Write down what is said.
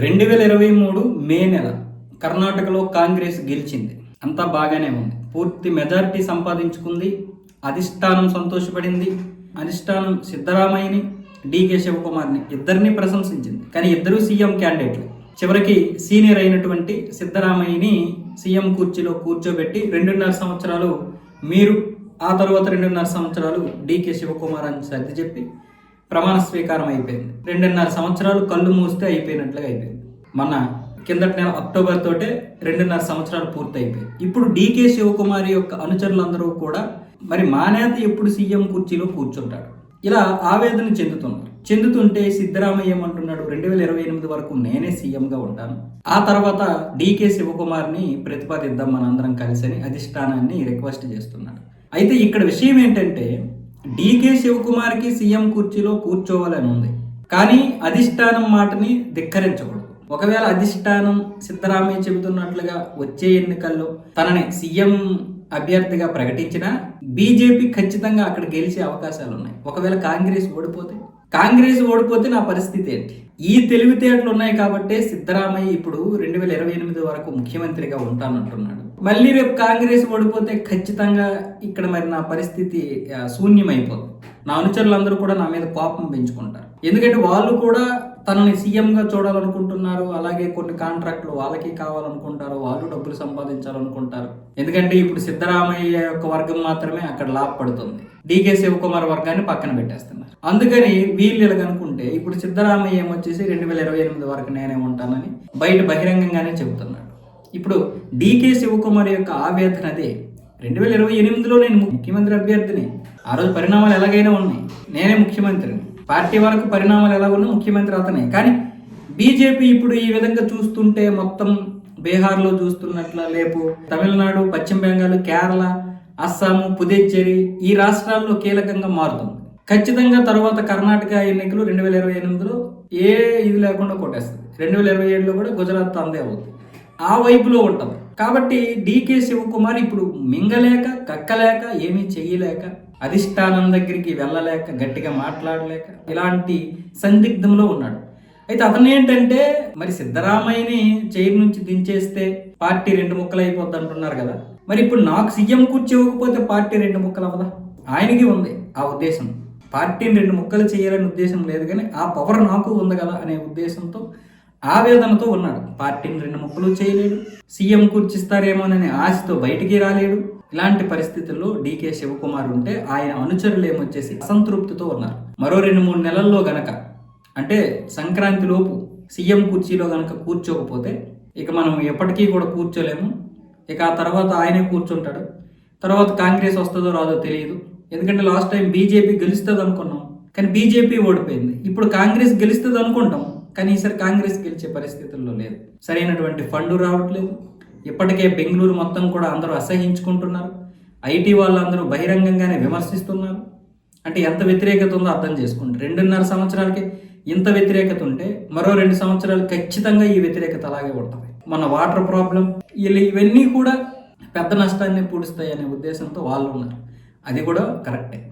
రెండు వేల ఇరవై మూడు మే నెల కర్ణాటకలో కాంగ్రెస్ గెలిచింది. అంతా బాగానే ఉంది. పూర్తి మెజారిటీ సంపాదించుకుంది. అధిష్టానం సంతోషపడింది. అధిష్టానం సిద్ధరామయ్యని డీకే శివకుమార్ని ఇద్దరిని ప్రశంసించింది. కానీ ఇద్దరు సీఎం క్యాండిడేట్లు. చివరికి సీనియర్ అయినటువంటి సిద్ధరామయ్యని సీఎం కుర్చీలో కూర్చోబెట్టి రెండున్నర సంవత్సరాలు మీరు ఆ తర్వాత రెండున్నర సంవత్సరాలు డీకే శివకుమార్ అని సర్ది చెప్పి ప్రమాణ స్వీకారం అయిపోయింది. రెండున్నర సంవత్సరాలు కళ్ళు మూస్తే అయిపోయినట్లుగా అయిపోయింది. మన కిందటి నెల అక్టోబర్ తోటే రెండున్నర సంవత్సరాలు పూర్తి ఇప్పుడు డీకే శివకుమారి యొక్క అనుచరులందరూ కూడా మరి మానేత ఎప్పుడు సీఎం కుర్చీలో కూర్చుంటాడు. ఇలా ఆవేదన చెందుతున్నారు. చెందుతుంటే సిద్ధరామయ్య ఏమంటున్నాడు రెండు వేల ఇరవై ఎనిమిది వరకు నేనే సీఎంగా ఉంటాను. ఆ తర్వాత డీకే శివకుమార్ని ప్రతిపాదిద్దాం మనందరం కలిసి అని అధిష్టానాన్ని రిక్వెస్ట్ చేస్తున్నాడు. అయితే ఇక్కడ విషయం ఏంటంటే డీకే శివకుమార్కి సీఎం కుర్చీలో కూర్చోవాలని ఉంది. కానీ అధిష్టానం మాటని ధిక్కరించకూడదు. ఒకవేళ అధిష్టానం సిద్ధరామయ్య చెబుతున్నట్లుగా వచ్చే ఎన్నికల్లో తనని సీఎం అభ్యర్థిగా ప్రకటించినా బీజేపీ ఖచ్చితంగా అక్కడ గెలిచే అవకాశాలు ఉన్నాయి. ఒకవేళ కాంగ్రెస్ ఓడిపోతే? కాంగ్రెస్ ఓడిపోతే నా పరిస్థితి ఏంటి? ఈ తెలివితేటలు ఉన్నాయి కాబట్టే సిద్ధరామయ్య ఇప్పుడు రెండు వేల ఇరవై ఎనిమిది వరకు ముఖ్యమంత్రిగా ఉంటానంటున్నాడు. మళ్ళీ రేపు కాంగ్రెస్ ఓడిపోతే ఖచ్చితంగా ఇక్కడ మరి నా పరిస్థితి శూన్యమైపోతుంది నా అనుచరులందరూ కూడా నా మీద కోపం పెంచుకుంటారు. ఎందుకంటే వాళ్ళు కూడా తనని సీఎంగా చూడాలనుకుంటున్నారు అలాగే కొన్ని కాంట్రాక్ట్లు వాళ్ళకి కావాలనుకుంటారు వాళ్ళు డబ్బులు సంపాదించాలనుకుంటారు. ఎందుకంటే ఇప్పుడు సిద్ధరామయ్య యొక్క వర్గం మాత్రమే అక్కడ లాభపడుతుంది. డీకే శివకుమార్ వర్గాన్ని పక్కన పెట్టేస్తున్నారు. అందుకని వీళ్ళు ఇలాగనుకుంటే ఇప్పుడు సిద్ధరామయ్య ఏమొచ్చేసి రెండు వేల ఇరవై ఎనిమిది వరకు నేనే ఉంటానని బయట బహిరంగంగానే చెబుతున్నాడు. ఇప్పుడు డీకే శివకుమార్ యొక్క ఆవేదన అదే. రెండు వేల ఇరవై ఎనిమిదిలో నేను ముఖ్యమంత్రి అభ్యర్థిని. ఆ రోజు పరిణామాలు ఎలాగైనా ఉన్నాయి. నేనే ముఖ్యమంత్రిని. పార్టీ వరకు పరిణామాలు ఎలా ఉన్నా ముఖ్యమంత్రి అతనే. కానీ బీజేపీ ఇప్పుడు ఈ విధంగా చూస్తుంటే మొత్తం బీహార్లో చూస్తున్నట్ల లేపు తమిళనాడు పశ్చిమ బెంగాల్ కేరళ అస్సాము పుదుచ్చేరి ఈ రాష్ట్రాల్లో కీలకంగా మారుతుంది. ఖచ్చితంగా తర్వాత కర్ణాటక ఎన్నికలు రెండు వేల ఇరవై ఎనిమిదిలో ఏ ఇది లేకుండా కొట్టేస్తుంది. రెండు వేల ఇరవై ఏడులో కూడా గుజరాత్ అందే అవుతుంది ఆ వైపులో ఉంటుంది. కాబట్టి డీకే శివకుమార్ ఇప్పుడు మింగలేక కక్కలేక ఏమీ చేయలేక అధిష్టానం దగ్గరికి వెళ్ళలేక గట్టిగా మాట్లాడలేక ఇలాంటి సందిగ్ధంలో ఉన్నాడు. అయితే అతను ఏంటంటే మరి సిద్ధరామయ్యని చైర్ నుంచి దించేస్తే పార్టీ రెండు ముక్కలు అయిపోద్ది అంటున్నారు కదా. మరి ఇప్పుడు నాకు సీఎం కూర్చోకపోతే పార్టీ రెండు ముక్కలు అవ్వదా? ఆయనకి ఉంది ఆ ఉద్దేశం. పార్టీని రెండు ముక్కలు చేయాలనే ఉద్దేశం లేదు కానీ ఆ పవర్ నాకు ఉంది కదా అనే ఉద్దేశంతో ఆవేదనతో ఉన్నాడు. పార్టీని రెండు ముక్కలు చేయలేడు. సీఎం కూర్చిస్తారేమోననే ఆశతో బయటికి రాలేడు. ఇలాంటి పరిస్థితుల్లో డీకే శివకుమార్ ఉంటే ఆయన అనుచరులు ఏమొచ్చేసి అసంతృప్తితో ఉన్నారు. మరో రెండు మూడు నెలల్లో గనక అంటే సంక్రాంతి లోపు సీఎం కుర్చీలో గనక కూర్చోకపోతే ఇక మనం ఎప్పటికీ కూడా కూర్చోలేము. ఇక ఆ తర్వాత ఆయనే కూర్చుంటాడు. తర్వాత కాంగ్రెస్ వస్తుందో రాదో తెలియదు. ఎందుకంటే లాస్ట్ టైం బీజేపీ గెలుస్తుంది అనుకున్నాం కానీ బీజేపీ ఓడిపోయింది. ఇప్పుడు కాంగ్రెస్ గెలుస్తుంది అనుకుంటాం కానీ ఈసారి కాంగ్రెస్ గెలిచే పరిస్థితుల్లో లేదు. సరైనటువంటి ఫండ్ రావట్లేదు. ఇప్పటికే బెంగళూరు మొత్తం కూడా అందరూ అసహించుకుంటున్నారు. ఐటీ వాళ్ళందరూ బహిరంగంగానే విమర్శిస్తున్నారు. అంటే ఎంత వ్యతిరేకత ఉందో అర్థం చేసుకోండి. రెండున్నర సంవత్సరాలకి ఇంత వ్యతిరేకత ఉంటే మరో రెండు సంవత్సరాలు ఖచ్చితంగా ఈ వ్యతిరేకత అలాగే ఉంటుంది. మన వాటర్ ప్రాబ్లం ఇలా ఇవన్నీ కూడా పెద్ద నష్టాన్ని పూడుస్తాయి అనే ఉద్దేశంతో వాళ్ళు ఉన్నారు. అది కూడా కరెక్టే.